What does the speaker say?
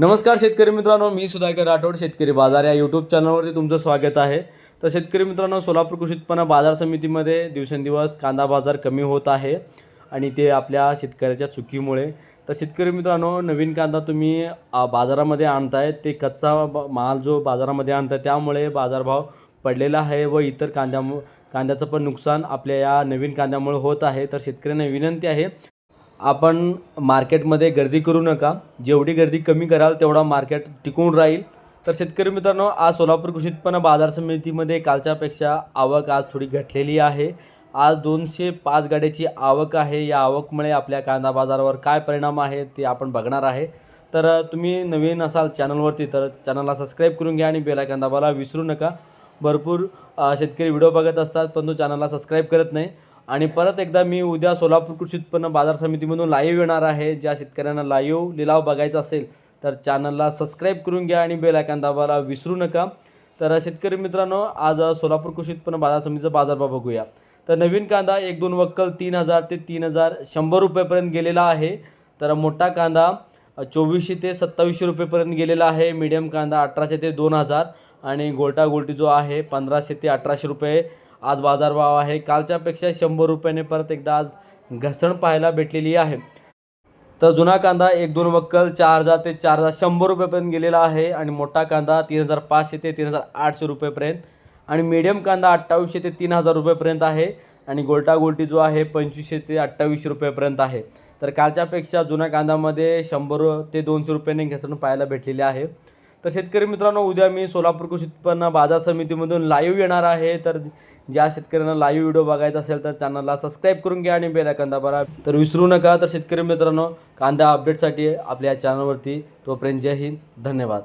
नमस्कार शेतकरी मित्रांनो मी सुधाकर राठोड शेतकरी बाजार या यूट्यूब चॅनलवरती तुमचं स्वागत आहे. तर शेतकरी मित्रांनो सोलापूर कृषी उत्पन्न बाजार समितीमध्ये दिवसेंदिवस कांदा बाजार कमी होत आहे आणि ते आपल्या शेतकऱ्याच्या चुकीमुळे. तर शेतकरी मित्रांनो नवीन कांदा तुम्ही बाजारामध्ये आणताय ते कच्चा माल जो बाजारामध्ये आणताय त्यामुळे बाजारभाव पडलेला आहे व इतर कांद्यामु कांद्याचं पण नुकसान आपल्या या नवीन कांद्यामुळे होत आहे. तर शेतकऱ्यांना विनंती आहे आपण मार्केटमध्ये गर्दी करू नका. जेवढी गर्दी कमी कराल तेवढा मार्केट टिकून राहील. तर शेतकरी मित्रांनो आज सोलापूर कृषी उत्पन्न बाजार समितीमध्ये कालच्यापेक्षा आवक आज थोडी घटलेली आहे. आज दोनशे पाच गाड्याची आवक आहे. या आवकमुळे आपल्या कांदा बाजारावर काय परिणाम आहे ते आपण बघणार आहे. तर तुम्ही नवीन असाल चॅनलवरती तर चॅनलला सबस्क्राईब करून घ्या आणि बेला दाबायला विसरू नका. भरपूर शेतकरी व्हिडिओ बघत असतात पण तो चॅनलला सबस्क्राईब करत नाही. आणि परत एकदा मी उद्या सोलापूर कृषी उत्पन्न बाजार समितीमधून लाईव्ह येणार आहे. ज्या शेतकऱ्यांना लाईव्ह लिलाव बघायचा असेल तर चॅनलला सबस्क्राईब करून घ्या आणि बेल आयकॉन दाबायला विसरू नका. तर शेतकरी मित्रांनो आज सोलापूर कृषी उत्पन्न बाजार समितीचा बाजारभाव बघूया. तर नवीन कांदा एक दोन वक्कल तीन हजार ते तीन हजार शंभर रुपयेपर्यंत गेलेला आहे. तर मोठा कांदा चोवीसशे ते सत्तावीसशे रुपयेपर्यंत गेलेला आहे. मीडियम कांदा अठराशे ते दोन हजार आणि गोल्टा गोल्टी जो आहे पंधराशे ते अठराशे रुपये आज बाजारभाव आहे. कालच्यापेक्षा शंभर रुपयाने परत एकदा आज घसरण पाहायला भेटलेली आहे. तर जुना कांदा एक दोन वक्कल चार हजार ते चार हजार शंभर रुपयेपर्यंत गेलेला आहे आणि मोठा कांदा तीन हजार पाचशे ते तीन हजार आठशे रुपयेपर्यंत आणि मीडियम कांदा अठ्ठावीसशे ते तीन हजार रुपयेपर्यंत आहे आणि गोल्टा गोल्टी जो आहे पंचवीसशे ते अठ्ठावीसशे रुपयेपर्यंत आहे. तर कालच्यापेक्षा जुन्या कांद्यामध्ये शंभर ते दोनशे रुपयाने घसरण पाहायला भेटलेली आहे. तर शेतकरी मित्रांनो उद्या मी सोलापूर कृषी उत्पन्न बाजार समितीमधून लाईव्ह येणार आहे. तर ज्या शेतकऱ्यांना लाईव्ह व्हिडिओ बघायचा असेल तर चॅनलला सबस्क्राईब करून घ्या आणि बेल कांदा दाबा. तर विसरू नका. तर शेतकरी मित्रांनो कांदा अपडेटसाठी आपल्या चॅनलवरती तोपर्यंत जय हिंद. धन्यवाद.